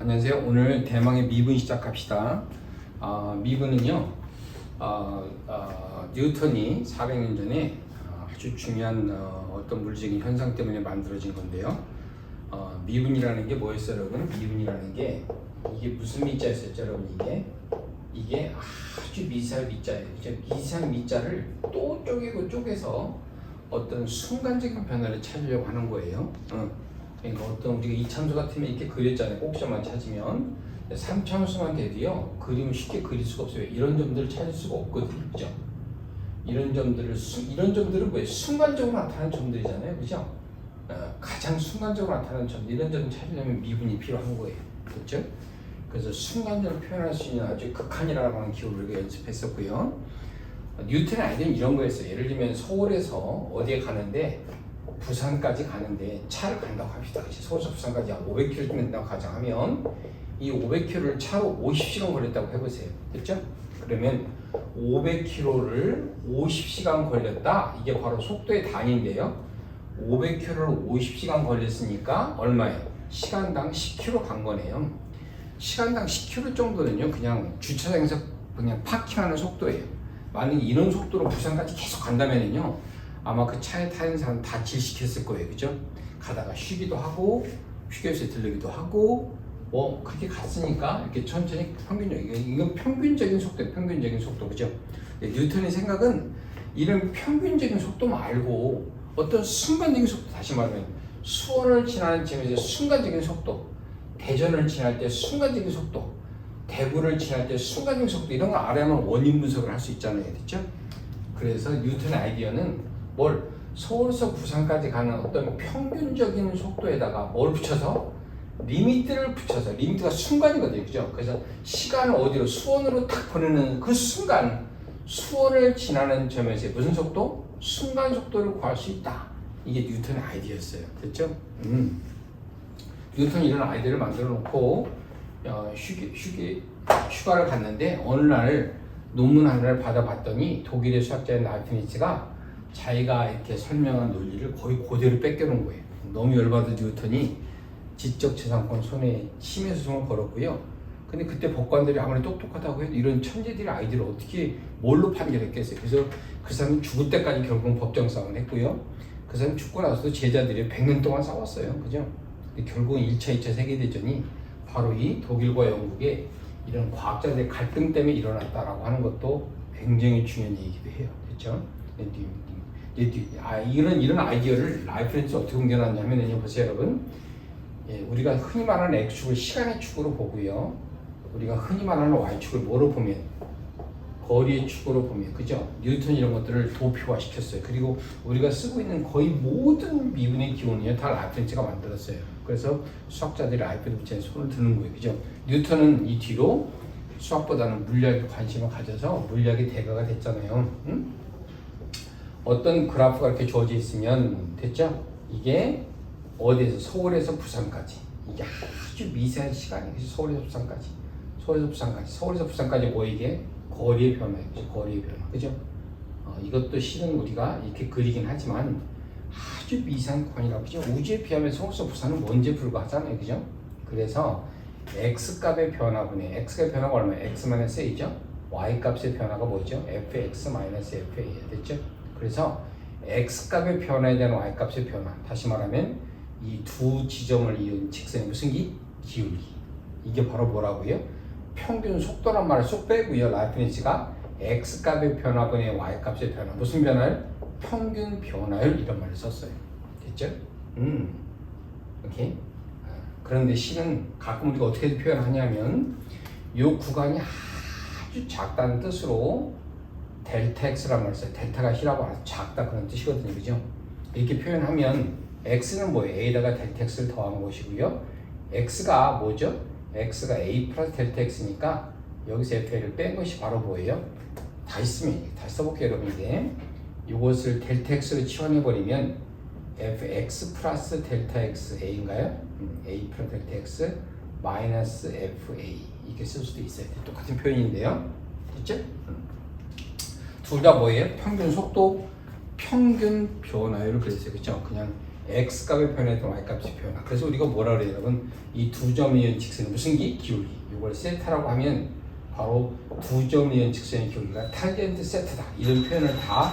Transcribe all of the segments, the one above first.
안녕하세요. 오늘 대망의 미분 시작합시다. 아, 미분은요, 아, 아, 뉴턴이 400년 전에 아, 아주 중요한 어, 떤 물리적인 현상 때문에 만들어진 건데요. 어, 미분이라는 게 뭐였어요, 여러분? 미분이라는 게 이게 무슨 미자였었죠, 여러분? 이게 이게 아주 미세한 미자예요. 그죠? 미세한 미자를 또 쪼개고 쪼개서 어떤 순간적인 변화를 찾으려고 하는 거예요. 어. 그러니까 어떤 우리가 이참수 같으면 이렇게 그렸잖아요. 꼭지만 찾으면 3참수만 돼도요. 그림을 쉽게 그릴 수가 없어요. 이런 점들을 찾을 수가 없거든요. 그죠? 이런 점들을 수, 이런 점들은 뭐예요? 순간적으로 나타나는 점들이잖아요. 그죠? 어, 가장 순간적으로 나타나는 점 이런 점을 찾으려면 미분이 필요한 거예요. 그렇죠? 그래서 순간적으로 표현할 수 있는 아주 극한이라고 하는 기호를 연습했었고요. 어, 뉴턴의 아이디어는 이런 거였어요. 예를 들면 서울에서 어디에 가는데 부산까지 가는데 차를 간다고 합시다. 서울에서 부산까지 한 500km 된다고 가정하면 이 500km를 차로 50시간 걸렸다고 해보세요. 됐죠? 그러면 500km를 50시간 걸렸다. 이게 바로 속도의 단위인데요. 500km를 50시간 걸렸으니까 얼마예요? 시간당 10km 간 거네요. 시간당 10km 정도는요, 그냥 주차장에서 그냥 파킹하는 속도예요. 만약에 이런 속도로 부산까지 계속 간다면은요, 아마 그 차에 타는 사람 다 질시켰을 거예요. 그죠? 가다가 쉬기도 하고, 휴게소에 들르기도 하고, 뭐, 그렇게 갔으니까 이렇게 천천히 평균적인, 이건 평균적인 속도, 평균적인 속도. 그죠? 네, 뉴턴의 생각은 이런 평균적인 속도 말고 어떤 순간적인 속도, 다시 말하면 수원을 지나는 지점에서 순간적인 속도, 대전을 지날 때 순간적인 속도, 대구를 지날 때 순간적인 속도 이런 걸 알아야만 원인 분석을 할 수 있잖아요. 됐죠? 그래서 뉴턴의 아이디어는 뭘 서울에서 부산까지 가는 어떤 평균적인 속도에다가 뭘 붙여서 리미트를 붙여서 리미트가 순간이거든요. 그죠? 그래서 시간을 어디로 수원으로 딱 보내는 그 순간 수원을 지나는 점에서 무슨 속도? 순간 속도를 구할 수 있다. 이게 뉴턴의 아이디어였어요. 됐죠? 음. 뉴턴이 이런 아이디어를 만들어 놓고 어, 휴게, 휴게, 휴가를 갔는데 어느 날 논문 하나를 받아봤더니 독일의 수학자인 라이프니츠가 자기가 이렇게 설명한 논리를 거의 그대로 뺏겨놓은 거예요. 너무 열받은 뉴턴이 지적재산권 손해 침해 소송을 걸었고요. 근데 그때 법관들이 아무리 똑똑하다고 해도 이런 천재들의 아이디어를 어떻게 뭘로 판결했겠어요. 그래서 그 사람이 죽을 때까지 결국 법정 싸움을 했고요. 그 사람이 죽고 나서도 제자들이 100년 동안 싸웠어요. 그죠? 근데 결국은 1차, 2차 세계대전이 바로 이 독일과 영국의 이런 과학자들의 갈등 때문에 일어났다라고 하는 것도 굉장히 중요한 얘기기도 해요. 그렇죠? 아, 이런 이런 아이디어를 라이프렌즈 어떻게 옮겨놨냐면요, 보세요, 여러분. 예, 우리가 흔히 말하는 x축을 시간의 축으로 보고요. 우리가 흔히 말하는 y축을 뭐로 보면 거리의 축으로 보면 그죠? 뉴턴 이런 것들을 도표화 시켰어요. 그리고 우리가 쓰고 있는 거의 모든 미분의 기원이요 다 라이프렌즈가 만들었어요. 그래서 수학자들이 라이프렌즈에 손을 드는 거예요. 그죠? 뉴턴은 이 뒤로 수학보다는 물리학에 관심을 가져서 물리학의 대가가 됐잖아요. 응? 어떤 그래프가 이렇게 주어져 있으면 됐죠? 이게 어디에서 서울에서 부산까지 이게 아주 미세한 시간이에요. 서울에서 부산까지, 서울에서 부산까지, 서울에서 부산까지 뭐 이게 거리의 변화예요. 그죠? 거리의 변화, 그죠? 어, 이것도 실은 우리가 이렇게 그리긴 하지만 아주 미세한 권이라고 그죠? 우주에 비하면 서울에서 부산은 먼지에 불과하잖아요, 그죠? 그래서 x 값의 변화분의 x 값의 변화가 얼마예요? x a죠? y 값의 변화가 뭐죠? fx fa예요, 됐죠? 그래서 x 값의 변화에 대한 y 값의 변화. 다시 말하면 이 두 지점을 이은 직선의 무슨 기? 기울기. 이게 바로 뭐라고요? 평균 속도란 말을 쏙 빼고요. 라이프니츠가 x 값의 변화분의 y 값의 변화. 무슨 변화율? 평균 변화율 이런 말을 썼어요. 됐죠? 음. 오케이. 아, 그런데 실은 가끔 우리가 어떻게 표현하냐면 이 구간이 아주 작다는 뜻으로 델타 x란 말을 써요. 델타가 희라고 아주 작다 그런 뜻이거든요. 그죠? 이렇게 표현하면 x는 뭐예요? a에다가 델타 x를 더한 것이고요. x가 뭐죠? x가 a 플러스 델타 x니까 여기서 fa를 뺀 것이 바로 뭐예요? 다 있으면 다시 써볼게요 여러분 이게 이것을 델타 x로 치환해 버리면 fx 플러스 델타 x a인가요? 음, a 플러스 델타 x 마이너스 fa 이렇게 쓸 수도 있어요. 똑같은 표현인데요. 됐죠? 음. 둘 다 뭐예요? 평균 속도, 평균 변화율을 그랬어요. 그죠? 그냥 x 값의 표현했던 y 값의 표현. 그래서 우리가 뭐라 그래요, 여러분? 이 두 점이 있는 직선은 무슨 기? 기울기. 이걸 세타라고 하면 바로 두 점이 있는 직선의 기울기가 탄젠트 세트다. 이런 표현을 다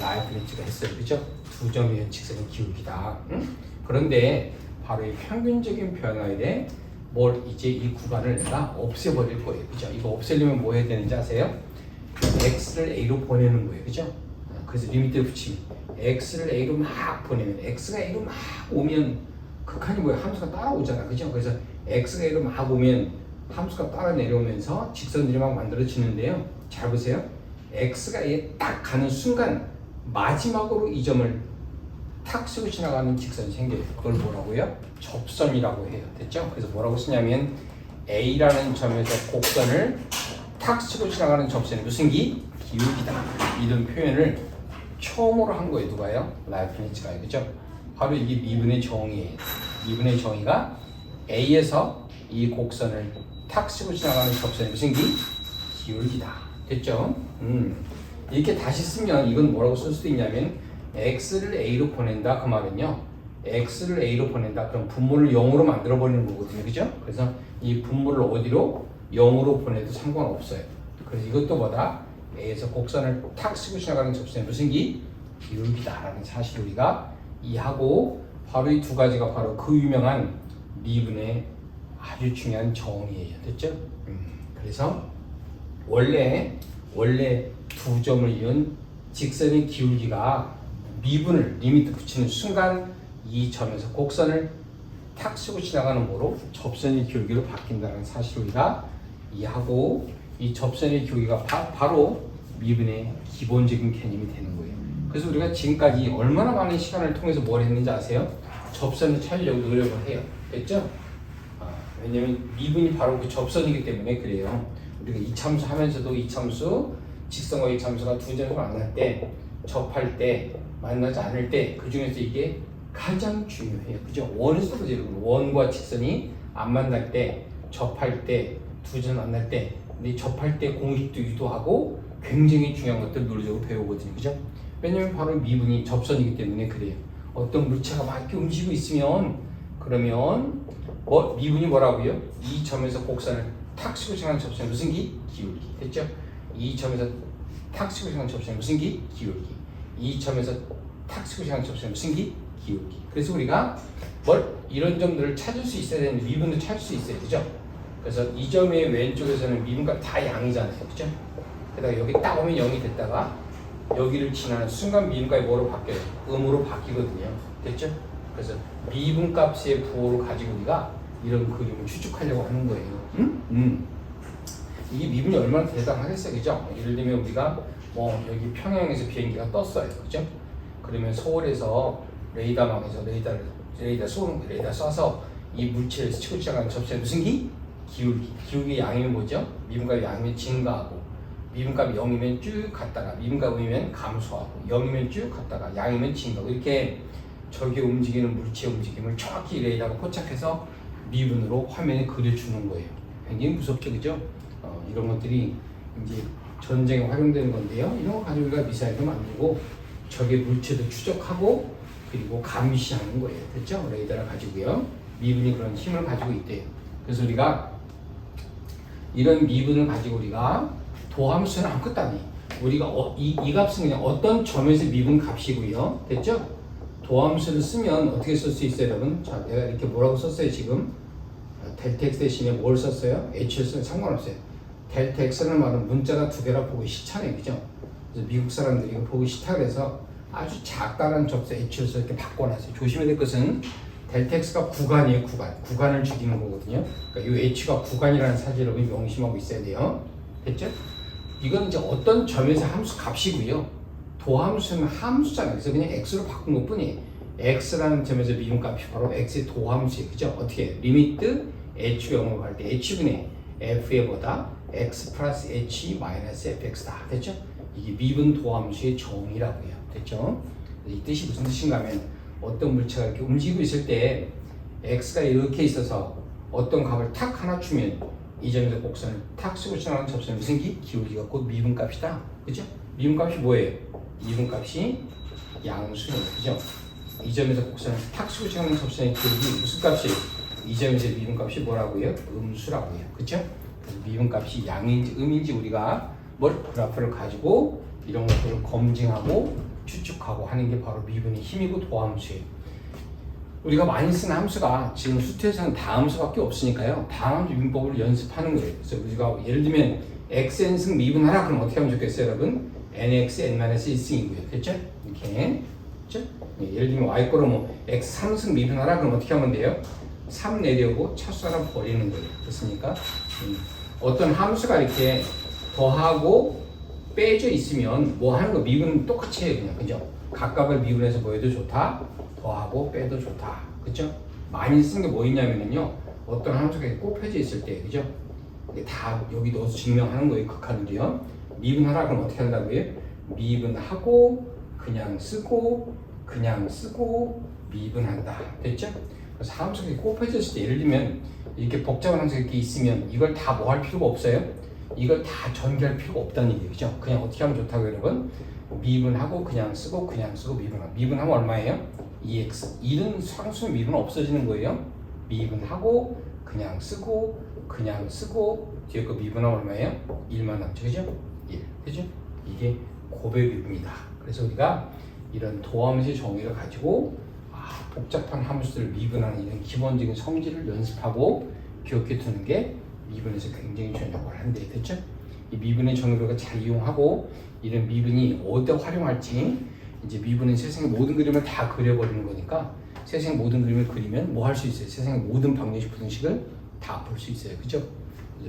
라이프니츠가 했어요, 그죠? 두 점이 있는 직선의 기울기다. 응? 그런데 바로 이 평균적인 변화에 뭘 이제 이 구간을 내가 없애버릴 거예요, 그죠? 이거 없애려면 뭐 해야 되는지 아세요? X를 a로 보내는 거예요, 그죠? 그래서 리미트를 붙이면 x를 a로 막 보내면 x가 a로 막 오면 극한이 뭐야 함수가 따라오잖아. 그죠? 그래서 x가 a로 막 오면 함수가 따라 내려오면서 직선들이 막 만들어지는데요. 잘 보세요. X가 a에 딱 가는 순간 마지막으로 이 점을 탁 쓰고 지나가는 직선이 생겨요. 그걸 뭐라고요? 접선이라고 해요. 됐죠? 그래서 뭐라고 쓰냐면 a라는 점에서 곡선을 탁 쓰고 지나가는 접선이 무슨 기 기울기다 이런 표현을 처음으로 한 거예요. 누가요? 라이프니츠가 그죠? 바로 이게 미분의 정의예요. 미분의 정의가 A에서 이 곡선을 탁 쓰고 지나가는 접선의 무슨 기? 기울기다. 됐죠? 음. 이렇게 다시 쓰면 이건 뭐라고 쓸 수도 있냐면 x를 a로 보낸다 그 말은요. x를 a로 보낸다 그럼 분모를 0으로 만들어 버리는 거거든요. 그죠? 그래서 이 분모를 어디로 0으로 보내도 상관없어요. 그래서 이것도 뭐다? A에서 곡선을 탁 쓰고 지나가는 접선의 무슨 기? 기울기다라는 사실을 우리가 이해하고 바로 이 두 가지가 바로 그 유명한 미분의 아주 중요한 정의예요. 됐죠? 음, 그래서 원래 원래 두 점을 이은 직선의 기울기가 미분을 리미트 붙이는 순간 이 점에서 곡선을 탁 쓰고 지나가는 뭐로 접선의 기울기로 바뀐다는 사실을 우리가 이해하고 이 접선의 기울기가 바, 로 미분의 기본적인 개념이 되는 거예요. 그래서 우리가 지금까지 얼마나 많은 시간을 통해서 뭘 했는지 아세요? 접선을 찾으려고 노력을 해요. 됐죠? 아, 왜냐면 미분이 바로 그 접선이기 때문에 그래요. 우리가 이참수 하면서도 이참수, 직선과 이참수가 두 점이 만날 때, 접할 때, 만나지 않을 때, 그 중에서 이게 가장 중요해요. 그죠? 원에서도 원과 직선이 안 만날 때, 접할 때, 두점 만날 때, 근데 접할 때 공식도 유도하고 굉장히 중요한 것들 논리적으로 배우거든요. 그죠? 왜냐면 바로 미분이 접선이기 때문에 그래요. 어떤 물체가 막 이렇게 움직이고 있으면 그러면 뭐 미분이 뭐라고요? 이 점에서 곡선을 탁 쓰고 지나가는 접선이 무슨 기? 기울기. 됐죠? 이 점에서 탁 쓰고 지나가는 접선이 무슨 기? 기울기. 이 점에서 탁 쓰고 지나가는 접선이 무슨 기? 기울기. 그래서 우리가 뭘 이런 점들을 찾을 수 있어야 되는데 미분도 찾을 수 있어요. 그죠? 그래서 이 점의 왼쪽에서는 미분과 다 양이잖아요. 그죠? 게다가 여기 딱 오면 0이 됐다가 여기를 지나는 순간 미분값이 뭐로 바뀌어요? 음으로 바뀌거든요. 됐죠? 그래서 미분 값의 부호를 가지고 우리가 이런 그림을 추측하려고 하는 거예요. 음? 음. 이게 미분이 얼마나 대단하겠어요. 그죠? 예를 들면 우리가 뭐 여기 평양에서 비행기가 떴어요. 그죠? 그러면 서울에서 레이더망에서 레이더를 레이더 쏘는 레이더 쏴서 이 물체를 치고 지나가는 접시에 무슨 기? 기울기. 기울기 양이면 뭐죠? 미분값이 양이면 증가하고 미분값이 0이면 쭉 갔다가 미분값이면 감소하고 0이면 쭉 갔다가 양이면 증가하고 이렇게 저게 움직이는 물체 움직임을 정확히 레이더가 포착해서 미분으로 화면에 그려주는 거예요. 굉장히 무섭죠, 그죠? 어, 이런 것들이 이제 전쟁에 활용되는 건데요. 이런 거 가지고 우리가 미사일도 만들고 적의 물체도 추적하고 그리고 감시하는 거예요. 됐죠? 레이더를 가지고요. 미분이 그런 힘을 가지고 있대요. 그래서 우리가 이런 미분을 가지고 우리가 도함수는 아무것도 아니에요. 우리가 어, 이, 이 값은 그냥 어떤 점에서 미분 값이고요. 됐죠? 도함수를 쓰면 어떻게 쓸 수 있어요, 여러분? 자, 내가 이렇게 뭐라고 썼어요, 지금? 델타 x 대신에 뭘 썼어요? h를 쓰면 상관없어요. 델타 x라는 말은 문자가 두 개라 보기 싫잖아요, 그죠? 그래서 미국 사람들이 이거 보기 싫다 그래서 아주 작다는 접수 써 이렇게 바꿔놨어요. 조심해야 될 것은 델타 x가 구간이에요, 구간. 구간을 줄이는 거거든요. 그러니까 이 h가 구간이라는 사실을 명심하고 있어야 돼요. 됐죠? 이건 이제 어떤 점에서 함수 값이고요. 도함수는 함수잖아요. 그래서 그냥 x로 바꾼 것 뿐이에요. x라는 점에서 미분값이 바로 x의 도함수예요. 그죠? 어떻게? 리미트 h 0으로 갈때 h분의 f의 보다 x 플러스 h 마이너스 fx다. 됐죠? 이게 미분 도함수의 정의라고요. 됐죠? 이 뜻이 무슨 뜻인가 하면 어떤 물체가 이렇게 움직이고 있을 때 x가 이렇게 있어서 어떤 값을 탁 하나 주면 이 점에서 곡선을 탁 쓰고 지나가는 접선의 무슨 기? 기울기가 곧 미분값이다. 그죠? 미분값이 뭐예요? 미분값이 양수예요. 그죠? 이 점에서 곡선을 탁 수식하는 접선의 기울기 무슨 값이에요? 이 점에서 미분 값이 뭐라고요? 음수라고요. 그쵸? 그래서 미분 값이 양인지 음인지 우리가 뭘 그래프를 가지고 이런 것들을 검증하고 추측하고 하는 게 바로 미분의 힘이고 도함수예요. 우리가 많이 쓰는 함수가 지금 수트에서는 다함수밖에 없으니까요. 다함수 미분법을 연습하는 거예요. 그래서 우리가 예를 들면 xn승 미분하라 그럼 어떻게 하면 좋겠어요, 여러분? nx n-1승이고요. 됐죠? 이렇게. 됐죠? 예, 예를 들면 y 거로 뭐 x 3승 미분하라 그럼 어떻게 하면 돼요? 3 내려고 차수 하나 버리는 거예요. 됐습니까? 음, 어떤 함수가 이렇게 더하고 빼져 있으면 뭐 하는 거 미분 똑같이 해요 그냥 그죠? 각각을 미분해서 뭐 해도 좋다 더하고 빼도 좋다 그죠? 많이 쓰는 게 뭐 있냐면요 어떤 함수가 꼽혀져 있을 때 그죠? 다 여기 넣어서 증명하는 거예요 극한으로요 미분하라 그럼 어떻게 한다고요? 미분하고 그냥 쓰고 그냥 쓰고 미분한다 됐죠? 그래서 함수가 꼽혀져 있을 때 예를 들면 이렇게 복잡한 함수가 이렇게 있으면 이걸 다 뭐 할 필요가 없어요 이걸 다 전개할 필요가 없다는 얘기죠. 그냥 어떻게 하면 좋다고 여러분? 미분하고 그냥 쓰고 그냥 쓰고 미분하고 미분하면 얼마예요? 2x 1은 상수 미분 없어지는 거예요. 미분하고 그냥 쓰고 그냥 쓰고 뒤에 거 미분하면 얼마예요? 1만 남죠. 그죠? 1. 그죠? 이게 미분이다. 그래서 우리가 이런 도함수의 정의를 가지고 아, 복잡한 함수들을 미분하는 이런 기본적인 성질을 연습하고 기억해 두는 게 미분에서 굉장히 역할을 한대 됐죠? 이 미분의 정의를 잘 이용하고 이런 미분이 어디다 활용할지 이제 미분은 세상의 모든 그림을 다 그려버리는 거니까 세상의 모든 그림을 그리면 뭐 할 수 있어요? 세상의 모든 방정식 부등식을 다 볼 수 있어요 그죠?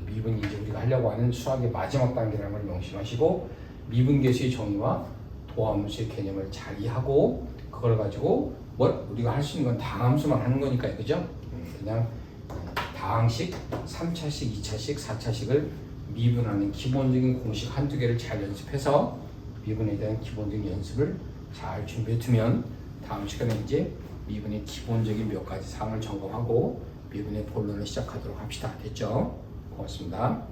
미분이 이제 우리가 하려고 하는 수학의 마지막 단계라는 걸 명심하시고 미분 계수의 정의와 도함수의 개념을 잘 이해하고 그걸 가지고 뭘 우리가 할 수 있는 건 다함수만 하는 거니까요 그죠? 음, 그냥 다항식, 3차식, 2차식, 4차식을 미분하는 기본적인 공식 한두 개를 잘 연습해서 미분에 대한 기본적인 연습을 잘 준비해 두면 다음 시간에 이제 미분의 기본적인 몇 가지 사항을 점검하고 미분의 본론을 시작하도록 합시다. 됐죠? 고맙습니다.